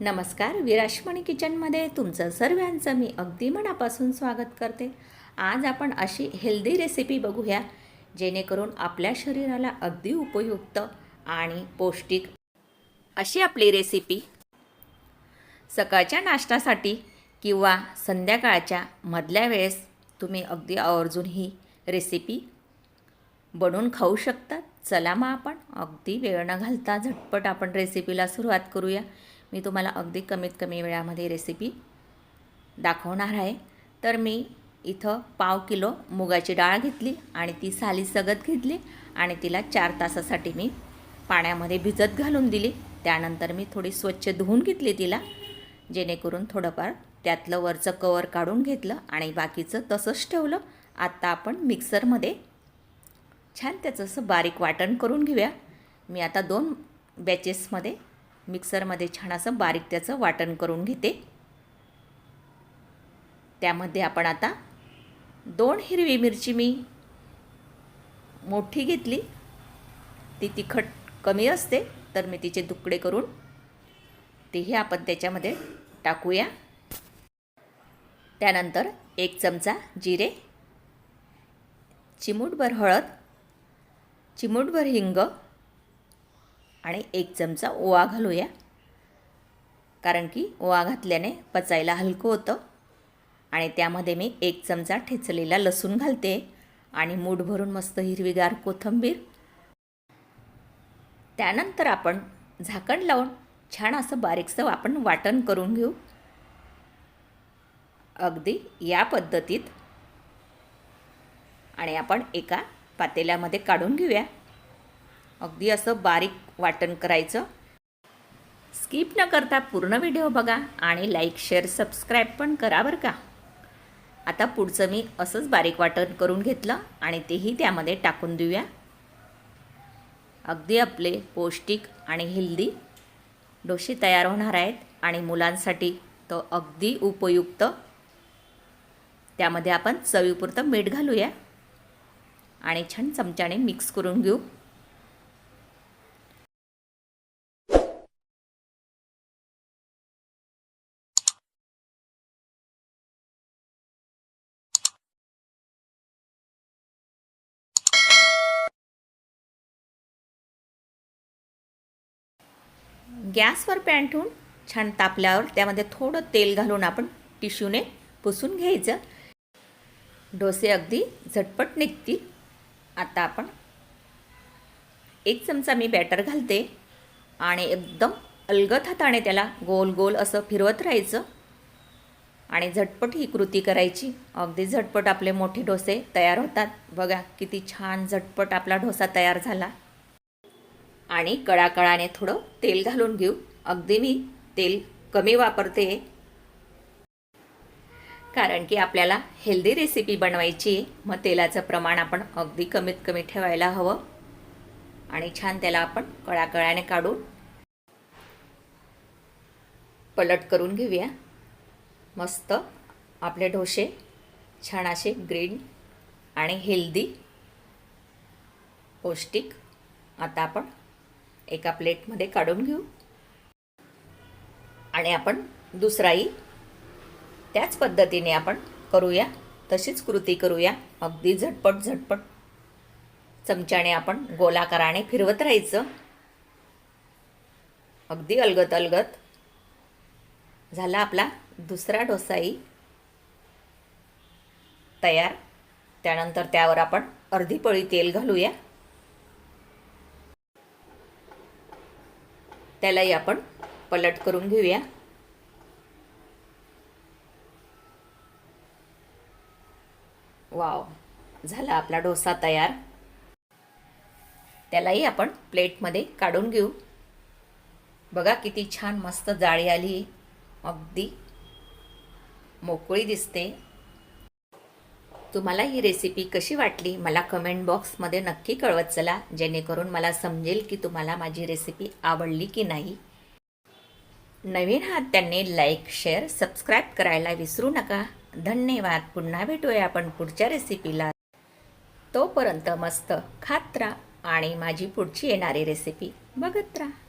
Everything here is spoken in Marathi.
नमस्कार विराशमणी किचनमध्ये तुमचं सर्वांचं मी अगदी मनापासून स्वागत करते. आज आपण अशी हेल्दी रेसिपी बघूया जेणेकरून आपल्या शरीराला अगदी उपयुक्त आणि पौष्टिक अशी आपली रेसिपी. सकाळच्या नाश्त्यासाठी किंवा संध्याकाळच्या मधल्या वेळेस तुम्ही अगदी आवर्जून ही रेसिपी बनवून खाऊ शकतात चला मग आपण अगदी वेळ न घालता झटपट आपण रेसिपीला सुरुवात करूया. मी तुम्हाला अगदी कमीत कमी वेळामध्ये रेसिपी दाखवणार आहे. तर मी इथं पाव किलो मुगाची डाळ घेतली आणि ती साली सगत घेतली आणि तिला चार तासासाठी मी पाण्यामध्ये भिजत घालून दिली. त्यानंतर मी थोडी स्वच्छ धुवून घेतली तिला जेणेकरून थोडंफार त्यातलं वरचं कवर काढून घेतलं आणि बाकीचं तसंच ठेवलं. आत्ता आपण मिक्सरमध्ये छान त्याचं असं बारीक वाटण करून घेऊया. मी आता दोन बॅचेसमध्ये मिक्सरमध्ये छान असं बारीक त्याचं वाटण करून घेते. त्यामध्ये आपण आता दोन हिरवी मिरची मी मोठी घेतली. ती तिखट कमी असते तर मी तिचे तुकडे करून तेही आपण त्याच्यामध्ये टाकूया. त्यानंतर एक चमचा जिरे चिमूटभर हळद चिमूटभर हिंग आणि एक चमचा ओवा घालूया. कारण की ओवा घातल्याने पचायला हलकं होतं. आणि त्यामध्ये मी एक चमचा ठेचलेला लसूण घालते. आणि मूठ भरून मस्त हिरवीगार कोथिंबीर. त्यानंतर आपण झाकण लावून छान असं बारीकसं आपण वाटण करून घेऊ. अगदी या पद्धतीत. आणि आपण एका पातेल्यामध्ये काढून घेऊया. अगदी असं बारीक वाटण करायचं. स्किप न करता पूर्ण व्हिडिओ बघा आणि लाईक शेअर सबस्क्राईब पण करा बरं का. आता पुढचं मी असंच बारीक वाटण करून घेतलं आणि तेही त्यामध्ये टाकून देऊया. अगदी आपले पौष्टिक आणि हेल्दी डोसे तयार होणार आहेत आणि मुलांसाठी तो अगदी उपयुक्त. त्यामध्ये आपण चवीपुरतं मीठ घालूया आणि छान चमच्याने मिक्स करून घेऊ. गॅसवर पॅन ठेवून छान तापल्यावर त्यामध्ये थोडं तेल घालून आपण टिश्यूने पुसून घ्यायचं. डोसे अगदी झटपट निघतील. आता आपण एक चमचा मी बॅटर घालते आणि एकदम अलगद हाताने त्याला गोल गोल असं फिरवत राहायचं. आणि झटपट ही कृती करायची. अगदी झटपट आपले मोठे डोसे तयार होतात. बघा किती छान झटपट आपला डोसा तयार झाला. आणि कळाकळाने थोडं तेल घालून घेऊ. अगदी मी तेल कमी वापरते. कारण की आपल्याला हेल्दी रेसिपी बनवायची आहे मग तेलाचं प्रमाण आपण अगदी कमीत कमी ठेवायला हवं. आणि छान त्याला आपण कळाकळाने काढून पलट करून घेऊया. मस्त आपले डोसे छान असे ग्रीन आणि हेल्दी पौष्टिक. आता आपण एका प्लेटमध्ये काढून घेऊ. आणि आपण दुसराही त्याच पद्धतीने आपण करूया. तशीच कृती करूया. अगदी झटपट झटपट. चमच्याने आपण गोलाकाराने फिरवत राहायचं. अगदी अलगत अलगत. झाला आपला दुसरा डोसाही. तयार. त्यानंतर त्यावर आपण अर्धी पळी तेल घालूया. त्यालाही आपण पलट करून घेऊया. वाव झाला आपला डोसा तयार. त्यालाही आपण प्लेटमध्ये काढून घेऊ. बघा किती छान मस्त जाळी आली. अगदी मोकळी दिसते. तुम्हाला ही रेसिपी कशी वाटली मला कमेंट बॉक्समध्ये नक्की कळवत चला जेणेकरून मला समजेल की तुम्हाला माझी रेसिपी आवडली की नाही. नवीन हात त्यांनी लाईक शेअर सबस्क्राईब करायला विसरू नका. धन्यवाद. पुन्हा भेटूया आपण पुढच्या रेसिपीला तोपर्यंत मस्त खात राहा आणि माझी पुढची येणारी रेसिपी बघत राहा.